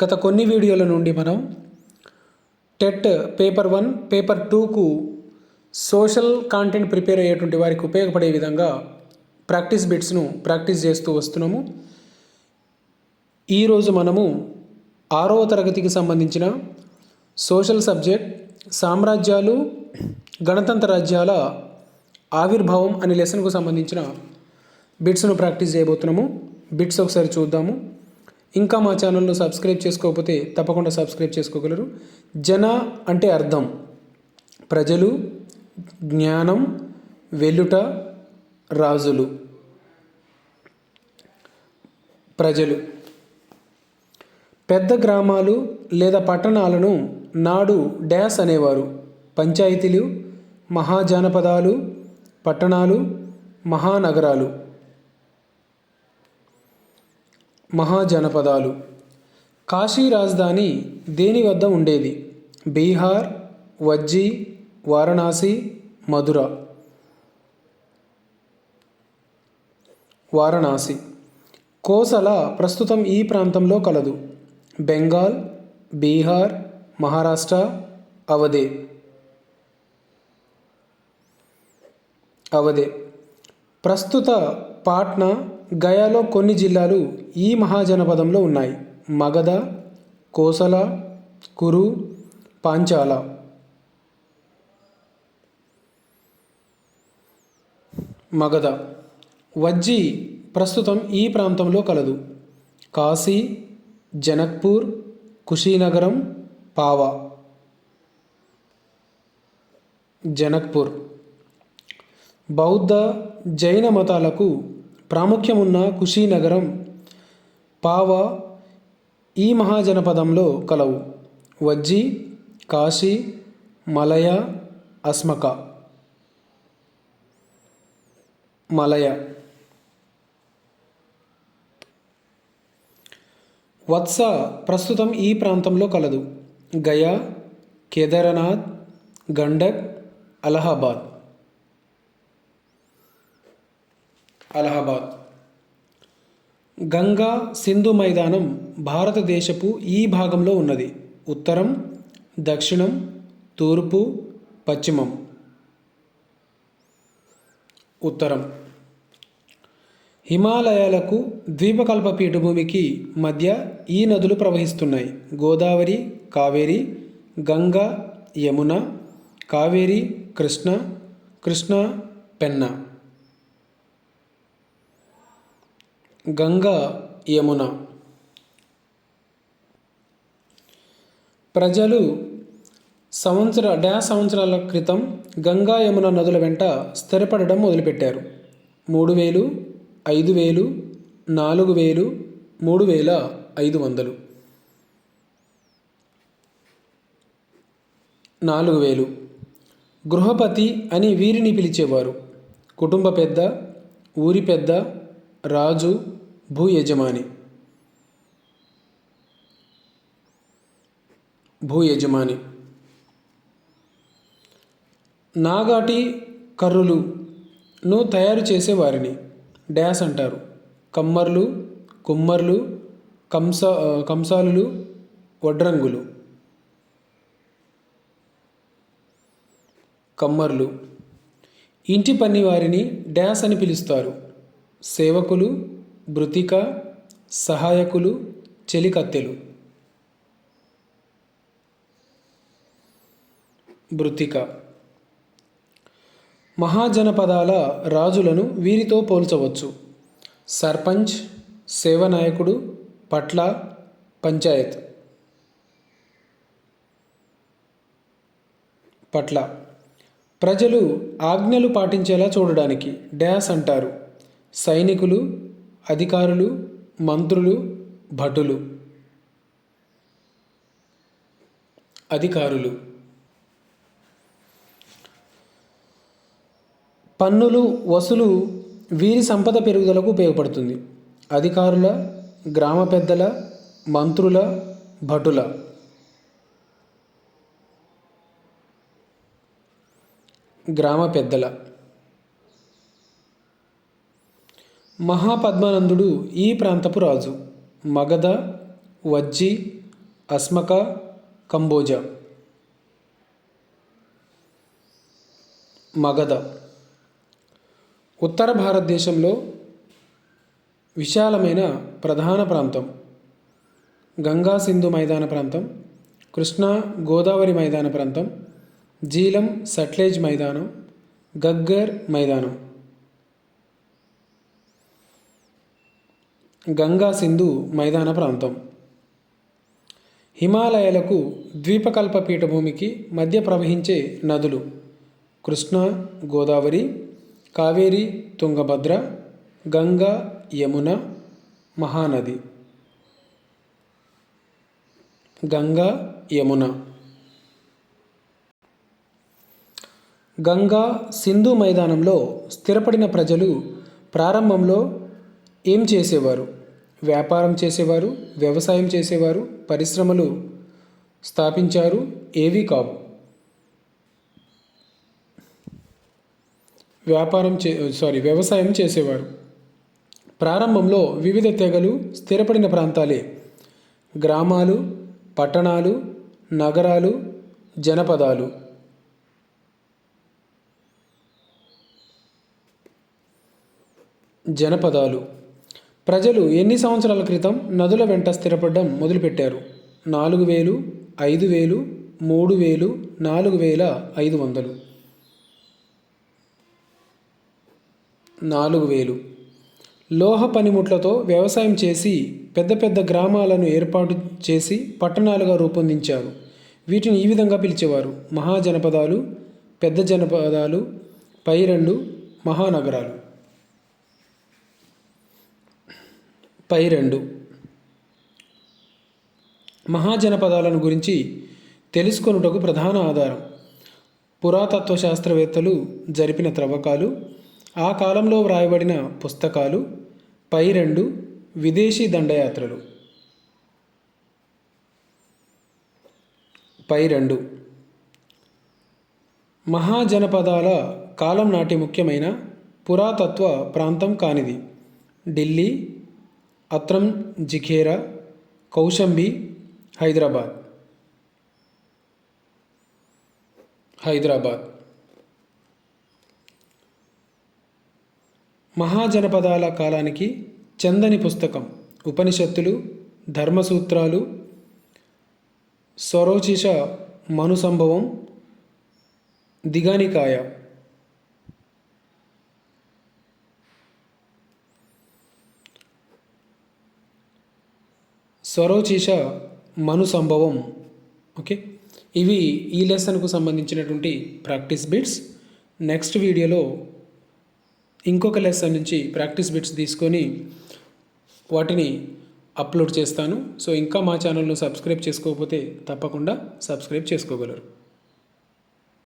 గత కొన్ని వీడియోల నుండి మనం టెట్ పేపర్ వన్ పేపర్ టూకు సోషల్ కాంటెంట్ ప్రిపేర్ అయ్యేటువంటి వారికి ఉపయోగపడే విధంగా ప్రాక్టీస్ బిట్స్ను ప్రాక్టీస్ చేస్తూ వస్తున్నాము. ఈరోజు మనము ఆరవ తరగతికి సంబంధించిన సోషల్ సబ్జెక్ట్ సామ్రాజ్యాలు గణతంత్ర రాజ్యాల ఆవిర్భావం అనే లెసన్కు సంబంధించిన బిట్స్ను ప్రాక్టీస్ చేయబోతున్నాము. బిట్స్ ఒకసారి చూద్దాము. ఇంకా మా ఛానల్ను సబ్స్క్రైబ్ చేసుకోకపోతే తప్పకుండా సబ్స్క్రైబ్ చేసుకోగలరు. జన అంటే అర్థం. ప్రజలు జ్ఞానం వెలుట రాజులు. ప్రజలు. పెద్ద గ్రామాలు లేదా పట్టణాలను నాడు డ్యాస్ అనేవారు. పంచాయతీలు మహాజనపదాలు పట్టణాలు మహానగరాలు. మహాజనపదాలు. కాశీ రాజధాని దేని వద్ద ఉండేది? బీహార్ వజ్జీ వారణాసి మధుర. వారణాసి. కోసల ప్రస్తుతం ఈ ప్రాంతంలో కలదు. బెంగాల్ బీహార్ మహారాష్ట్ర అవధే. అవధే. ప్రస్తుత పాట్నా గయాలో కొన్ని జిల్లాలు ఈ మహాజనపదంలో ఉన్నాయి. మగధ కోసల కురు పాంచాల. మగధ. వజ్జి ప్రస్తుతం ఈ ప్రాంతంలో కలదు. కాశీ జనక్పూర్ కుషీనగరం పావా. జనక్పూర్. బౌద్ధ జైన మతాలకు ప్రాముఖ్యమున్న కుషీనగరం పావా ఈ మహాజనపదంలో కలవు. వజ్జి కాశీ మలయ అస్మక. మలయ. వత్స ప్రస్తుతం ఈ ప్రాంతంలో కలదు. గయా కేదారనాథ్ గండక్ అలహాబాద్. అలహాబాద్. గంగా సింధు మైదానం భారతదేశపు ఈ భాగంలో ఉన్నది. ఉత్తరం దక్షిణం తూర్పు పశ్చిమం. ఉత్తరం. హిమాలయాలకు ద్వీపకల్ప పీఠభూమికి మధ్య ఈ నదులు ప్రవహిస్తున్నాయి. గోదావరి కావేరి గంగా యమున కావేరి కృష్ణ కృష్ణ పెన్నా. గంగా యమున. ప్రజలు సంవత్సర డ్యా సంవత్సరాల క్రితం గంగా యమున నదుల వెంట స్థిరపడడం మొదలుపెట్టారు. మూడు వేలు ఐదు వేలు నాలుగు వేలు మూడు వేల ఐదు వందలు. నాలుగు వేలు. గృహపతి అని వీరిని పిలిచేవారు. కుటుంబ పెద్ద ఊరి పెద్ద రాజు భూ యజమాని. భూ యజమాని. నాగాటి కర్రులును తయారు చేసేవారిని డ్యాస్ అంటారు. కమ్మర్లు కుమ్మర్లు కంస కంసాలులు వడ్రంగులు. కమ్మర్లు. ఇంటి పని వారిని డ్యాస్ అని పిలుస్తారు. సేవకులు మృతిక సహాయకులు చెలికత్తెలు. మృతిక. మహాజనపదాల రాజులను వీరితో పోల్చవచ్చు. సర్పంచ్ సేవనాయకుడు పట్ల పంచాయత్. పట్ల. ప్రజలు ఆజ్ఞలు పాటించేలా చూడడానికి డ్యాస్ అంటారు. సైనికులు అధికారులు మంత్రులు భటులు. అధికారులు. పన్నులు వసూలు వీరి సంపద పెరుగుదలకు ఉపయోగపడుతుంది. అధికారుల గ్రామ పెద్దల మంత్రుల భటుల. గ్రామ పెద్దల. మహాపద్మానందుడు ఈ ప్రాంతపు రాజు. మగధ వజ్జి అస్మక కంబోజ. మగధ. ఉత్తర భారతదేశంలో విశాలమైన ప్రధాన ప్రాంతం. గంగా సింధు మైదాన ప్రాంతం. కృష్ణా గోదావరి మైదాన ప్రాంతం. జీలం సట్లేజ్ మైదానం. గగ్గర్ మైదానం. గంగా సింధు మైదాన ప్రాంతం. హిమాలయాలకు ద్వీపకల్ప పీఠభూమికి మధ్య ప్రవహించే నదులు కృష్ణా గోదావరి కావేరి తుంగభద్ర గంగా యమున మహానది. గంగా యమున. గంగా సింధు మైదానంలో స్థిరపడిన ప్రజలు ప్రారంభంలో ఏం చేసేవారు? వ్యాపారం చేసేవారు వ్యవసాయం చేసేవారు పరిశ్రమలు స్థాపించారు ఏవి కావు. వ్యాపారం చే సారీ వ్యవసాయం చేసేవారు. ప్రారంభంలో వివిధ తెగలు స్థిరపడిన ప్రాంతాలే. గ్రామాలు పట్టణాలు నగరాలు జనపదాలు. జనపదాలు. ప్రజలు ఎన్ని సంవత్సరాల క్రితం నదుల వెంట స్థిరపడడం మొదలుపెట్టారు? నాలుగు వేలు ఐదు వేలు మూడు వేలు నాలుగు వేల ఐదు వందలు. నాలుగు వేలు. లోహ పనిముట్లతో వ్యవసాయం చేసి పెద్ద పెద్ద గ్రామాలను ఏర్పాటు చేసి పట్టణాలుగా రూపొందించారు. వీటిని ఈ విధంగా పిలిచేవారు. మహాజనపదాలు పెద్ద జనపదాలు పై రెండు మహానగరాలు. పై రెండు. మహాజనపదాలను గురించి తెలుసుకొనుటకు ప్రధాన ఆధారం. పురాతత్వ శాస్త్రవేత్తలు జరిపిన త్రవ్వకాలు ఆ కాలంలో వ్రాయబడిన పుస్తకాలు పై రెండు విదేశీ దండయాత్రలు. పై రెండు. మహాజనపదాల కాలం నాటి ముఖ్యమైన పురాతత్వ ప్రాంతం కానిది. ఢిల్లీ అత్రం జిఖేరా కౌశంబి హైదరాబాద్. హైదరాబాద్. మహాజనపదాల కాలానికి చందని పుస్తకం ఉపనిషత్తులు ధర్మసూత్రాలు స్వరోచిష మనుసంభవం దిగానికాయ. స్వరోచిష మను సంభవం ఓకే? ఇవి ఈ లెసన్కు సంబంధించినటువంటి ప్రాక్టీస్ బిట్స్. నెక్స్ట్ వీడియోలో ఇంకొక లెసన్ నుంచి ప్రాక్టీస్ బిట్స్ తీసుకొని వాటిని అప్లోడ్ చేస్తాను. సో ఇంకా మా ఛానల్ను సబ్స్క్రైబ్ చేసుకోకపోతే తప్పకుండా సబ్స్క్రైబ్ చేసుకోగలరు.